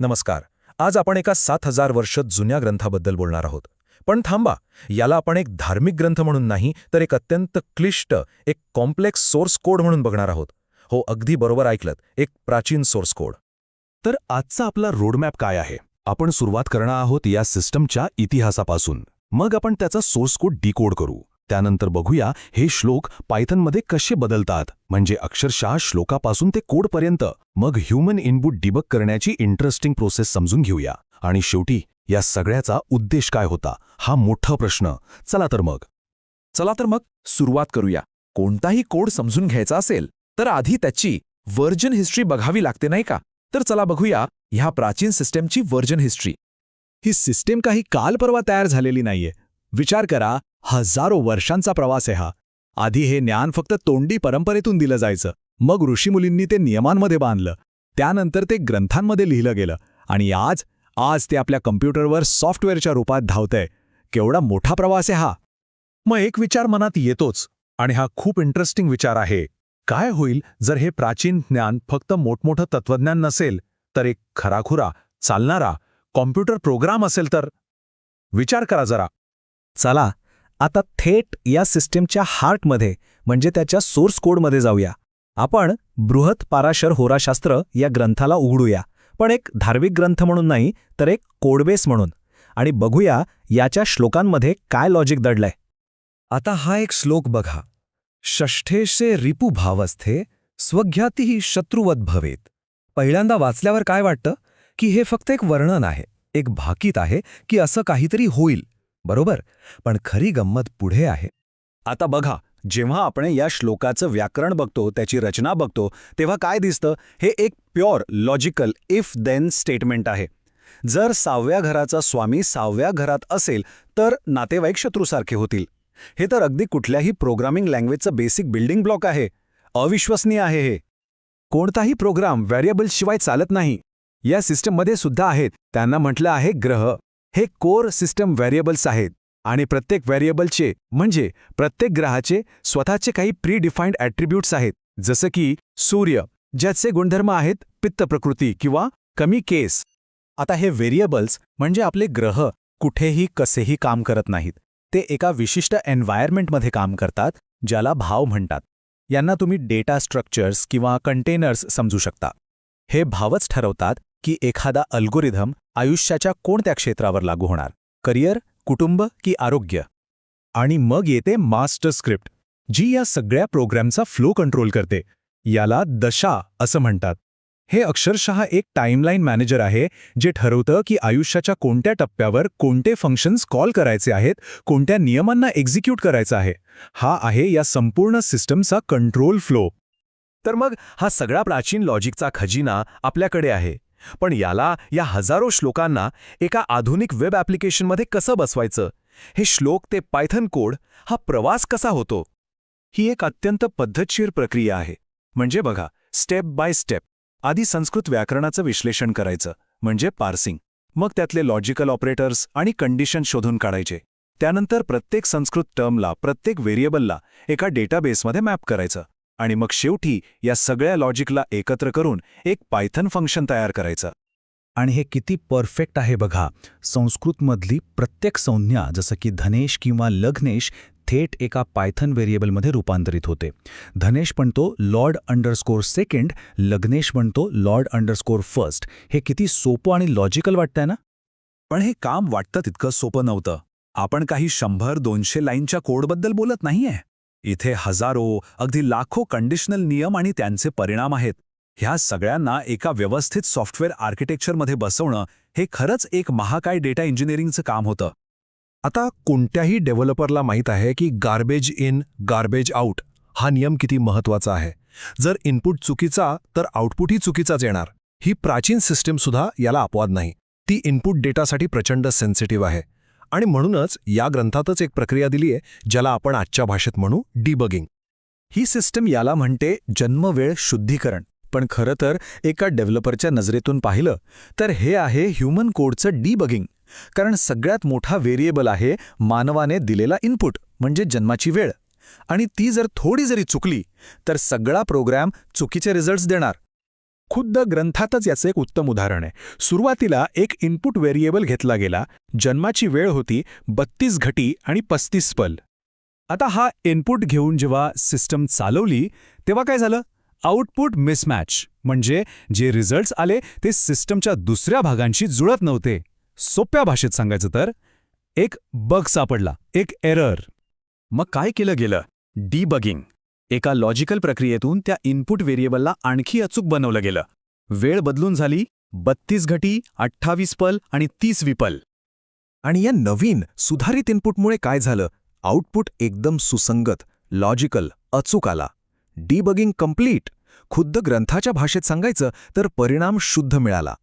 नमस्कार. आज आपण एका सात हजार वर्ष जुन्या ग्रंथाबद्दल बोलणार आहोत. पण थांबा याला आपण एक धार्मिक ग्रंथ म्हणून नाही तर एक अत्यंत क्लिष्ट एक कॉम्प्लेक्स सोर्स कोड म्हणून बघणार आहोत. हो अगदी बरोबर ऐकलत. एक प्राचीन सोर्स कोड. तर आजचा आपला रोडमॅप काय आहे? आपण सुरुवात करणार आहोत या सिस्टमच्या इतिहासापासून. मग आपण त्याचा सोर्स कोड डिकोड करू. त्यानंतर बघूया हे श्लोक पायथनमध्ये कसे बदलतात. म्हणजे अक्षरशः श्लोकापासून ते कोडपर्यंत. मग ह्युमन इनपुट डिबक करण्याची इंटरेस्टिंग प्रोसेस समजून घेऊया. आणि शेवटी या सगळ्याचा उद्देश काय होता? हा मोठा प्रश्न. चला तर मग. चला तर मग सुरुवात करूया. कोणताही कोड समजून घ्यायचा असेल तर आधी त्याची व्हर्जन हिस्ट्री बघावी लागते नाही का? तर चला बघूया ह्या प्राचीन सिस्टमची व्हर्जन हिस्ट्री. ही सिस्टीम काही काल परवा तयार झालेली नाहीये. विचार करा हजारो वर्षांचा प्रवास आहे हा. आधी हे ज्ञान फक्त तोंडी परंपरेतून दिलं जायचं. मग ऋषीमुलींनी ते नियमांमध्ये बांधलं. त्यानंतर ते ग्रंथांमध्ये लिहिलं गेलं. आणि आज आज ते आपल्या कम्प्युटरवर सॉफ्टवेअरच्या रूपात धावतंय. केवढा मोठा प्रवास आहे हा. मग एक विचार मनात येतोच. आणि हा खूप इंटरेस्टिंग विचार आहे. काय होईल जर हे प्राचीन ज्ञान फक्त मोठमोठं तत्वज्ञान नसेल तर एक खराखुरा चालणारा कॉम्प्युटर प्रोग्राम असेल तर? विचार करा जरा. चला. आता थेट या सिस्टीमच्या हार्टमध्ये म्हणजे त्याच्या सोर्स कोडमध्ये जाऊया. आपण बृहत पाराशर होराशास्त्र या ग्रंथाला उघडूया. पण एक धार्मिक ग्रंथ म्हणून नाही तर एक कोडबेस म्हणून. आणि बघूया याच्या श्लोकांमध्ये काय लॉजिक दडलंय. आता हा एक श्लोक बघा. षष्ठेशे रिपुभावस्थे स्वघ्यातीही शत्रुवत भवेत. पहिल्यांदा वाचल्यावर काय वाटतं? की हे फक्त एक वर्णन आहे एक भाकीत आहे की असं काहीतरी होईल. बरोबर पण खरी गंमत पुढे आहे. आता बघा जेव्हा आपण या श्लोकाचं व्याकरण बघतो त्याची रचना बघतो तेव्हा काय दिसतं? हे एक pure logical if then statement आहे. जर सहाव्या घराचा स्वामी सहाव्या घरात असेल तर नातेवाईक शत्रूसारखे होतील. हे तर अगदी कुठल्याही प्रोग्रामिंग लँग्वेजचं बेसिक बिल्डिंग ब्लॉक आहे. अविश्वसनीय आहे हे. कोणताही प्रोग्राम व्हेरिएबल्सशिवाय चालत नाही. या सिस्टममध्ये सुद्धा आहेत. त्यांना म्हटलं आहे ग्रह. हे कोर सिस्टम व्हेरिएबल्स आहेत आणि प्रत्येक व्हेरिएबलचे म्हणजे प्रत्येक ग्रहाचे स्वतःचे काही प्री डिफाईन्ड ॲट्रिब्यूट्स आहेत जसं की सूर्य ज्याचे गुणधर्म आहेत पित्त प्रकृती किंवा कमी केस. आता हे व्हेरिएबल्स म्हणजे आपले ग्रह कुठेही कसेही काम करत नाहीत. ते एका विशिष्ट एन्व्हायरमेंटमध्ये काम करतात ज्याला भाव म्हणतात. यांना तुम्ही डेटा स्ट्रक्चर्स किंवा कंटेनर्स समजू शकता. हे भावच ठरवतात की एखादा अल्गोरिधम आयुष्याच्या कोणत्या क्षेत्रावर लागू होणार? करिअर कुटुंब की आरोग्य? आणि मग येते मास्टर स्क्रिप्ट जी या सगळ्या प्रोग्रॅमचा फ्लो कंट्रोल करते. याला दशा असं म्हणतात. हे अक्षरशः एक टाइमलाईन मॅनेजर आहे जे ठरवतं की आयुष्याच्या कोणत्या टप्प्यावर कोणते फंक्शन्स कॉल करायचे आहेत कोणत्या नियमांना एक्झिक्यूट करायचं आहे. हा आहे या संपूर्ण सिस्टमचा कंट्रोल फ्लो. तर मग हा सगळा प्राचीन लॉजिकचा खजिना आपल्याकडे आहे. पण याला या हजारो श्लोकांना एका आधुनिक वेब ॲप्लिकेशनमध्ये कसं बसवायचं? हे श्लोक ते पायथन कोड हा प्रवास कसा होतो? ही एक अत्यंत पद्धतशीर प्रक्रिया आहे. म्हणजे बघा स्टेप बाय स्टेप. आधी संस्कृत व्याकरणाचं विश्लेषण करायचं म्हणजे पार्सिंग. मग त्यातले लॉजिकल ऑपरेटर्स आणि कंडिशन शोधून काढायचे. त्यानंतर प्रत्येक संस्कृत टर्मला प्रत्येक व्हेरिएबलला एका डेटाबेसमध्ये मॅप करायचं. आणि मग शेवटी या सगळ्या लॉजिकला एकत्र करून एक पायथन फंक्शन तयार करायचं. आणि हे किती परफेक्ट आहे बघा. संस्कृतमधली प्रत्येक संज्ञा जसं की धनेश किंवा लग्नेश थेट एका पायथन व्हेरिएबलमध्ये रूपांतरित होते. धनेश म्हणतो लॉर्ड अंडरस्कोर सेकंड लग्नेश म्हणतो लॉर्ड अंडरस्कोर फर्स्ट. हे किती सोपं आणि लॉजिकल वाटतंय ना? पण हे काम वाटतं तितकं सोपं नव्हतं. आपण काही शंभर दोनशे लाईनच्या कोडबद्दल बोलत नाहीये. इथे हजारो अगदी लाखो कंडिशनल नियम आणि त्यांचे परिणाम आहेत. ह्या सगळ्यांना एका व्यवस्थित सॉफ्टवेअर आर्किटेक्चरमध्ये बसवणं हे खरंच एक महाकाय डेटा इंजिनिअरिंगचं काम होतं. आता कोणत्याही डेव्हलपरला माहीत आहे की गार्बेज इन गार्बेज आउट हा नियम किती महत्त्वाचा आहे. जर इनपुट चुकीचा तर आउटपुटही चुकीचाच येणार. ही प्राचीन सिस्टीमसुद्धा याला अपवाद नाही. ती इनपुट डेटासाठी प्रचंड सेन्सिटिव्ह आहे. आणि म्हणूनच या ग्रंथातच एक प्रक्रिया दिली आहे ज्याला आपण आजच्या भाषेत म्हणू डिबगिंग ही सिस्टम याला म्हणते जन्मवेळ शुद्धीकरण. पण खरं तर एका डेव्हलपरच्या नजरेतून पाहिलं तर हे आहे ह्युमन कोडचं डीबगिंग कारण सगळ्यात मोठा व्हेरिएबल आहे मानवाने दिलेला इनपुट म्हणजे जन्माची वेळ. आणि ती जर थोडी जरी चुकली तर सगळा प्रोग्रॅम चुकीचे रिझल्ट्स देणार. खुद्द ग्रंथातच याचं एक उत्तम उदाहरण आहे. सुरुवातीला एक इनपुट व्हेरिएबल घेतला गेला. जन्माची वेळ होती बत्तीस घटी आणि पस्तीस पल. आता हा इनपुट घेऊन जेव्हा सिस्टम चालवली तेव्हा काय झालं? आउटपुट मिसमॅच म्हणजे जे रिझल्ट्स आले ते सिस्टमच्या दुसऱ्या भागांशी जुळत नव्हते. सोप्या भाषेत सांगायचं तर एक बग सापडला एक एरर मग काय केलं गेलं? डीबगिंग एका लॉजिकल प्रक्रियेतून त्या इनपुट व्हेरिएबलला आणखी अचूक बनवलं गेलं. वेळ बदलून झाली बत्तीस घटी अठ्ठावीस पल आणि तीस विपल. आणि या नवीन सुधारित इनपुटमुळे काय झालं? आउटपुट एकदम सुसंगत लॉजिकल अचूक आला. डीबगिंग कंप्लीट खुद्द ग्रंथाच्या भाषेत सांगायचं तर परिणाम शुद्ध मिळाला.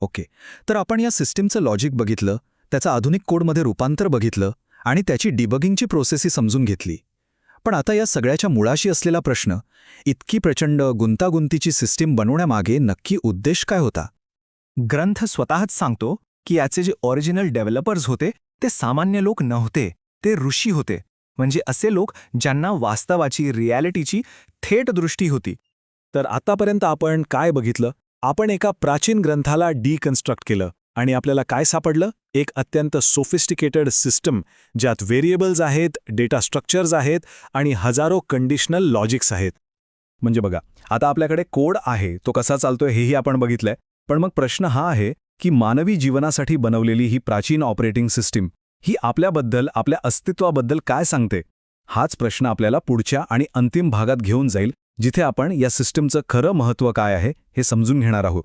ओके तर आपण या सिस्टीमचं लॉजिक बघितलं त्याचं आधुनिक कोडमध्ये रूपांतर बघितलं आणि त्याची डिबगिंगची प्रोसेसही समजून घेतली. पण आता या सगळ्याच्या मुळाशी असलेला प्रश्न इतकी प्रचंड गुंतागुंतीची सिस्टीम बनवण्यामागे नक्की उद्देश काय होता? ग्रंथ स्वतःच सांगतो की याचे जे ऑरिजिनल डेव्हलपर्स होते ते सामान्य लोक नव्हते ते ऋषी होते. म्हणजे असे लोक ज्यांना वास्तवाची रियालिटीची थेट दृष्टी होती. तर आतापर्यंत आपण काय बघितलं? आपण एका प्राचीन ग्रंथाला डिकन्स्ट्रक्ट केलं. आणि आपल्याला काय सापडलं? एक अत्यंत सोफिस्टिकेटेड सिस्टम ज्यात व्हेरिएबल्स आहेत डेटा स्ट्रक्चर्स आहेत आणि हजारो कंडिशनल लॉजिक्स आहेत. म्हणजे बघा आता आपल्याकडे कोड आहे तो कसा चालतोय हेही आपण बघितलंय. पण मग प्रश्न हा आहे की मानवी जीवनासाठी बनवलेली ही प्राचीन ऑपरेटिंग सिस्टीम ही आपल्याबद्दल आपल्या अस्तित्वाबद्दल काय सांगते? हाच प्रश्न आपल्याला पुढच्या आणि अंतिम भागात घेऊन जाईल जिथे आपण या सिस्टीमचं खरं महत्त्व काय आहे हे समजून घेणार आहोत.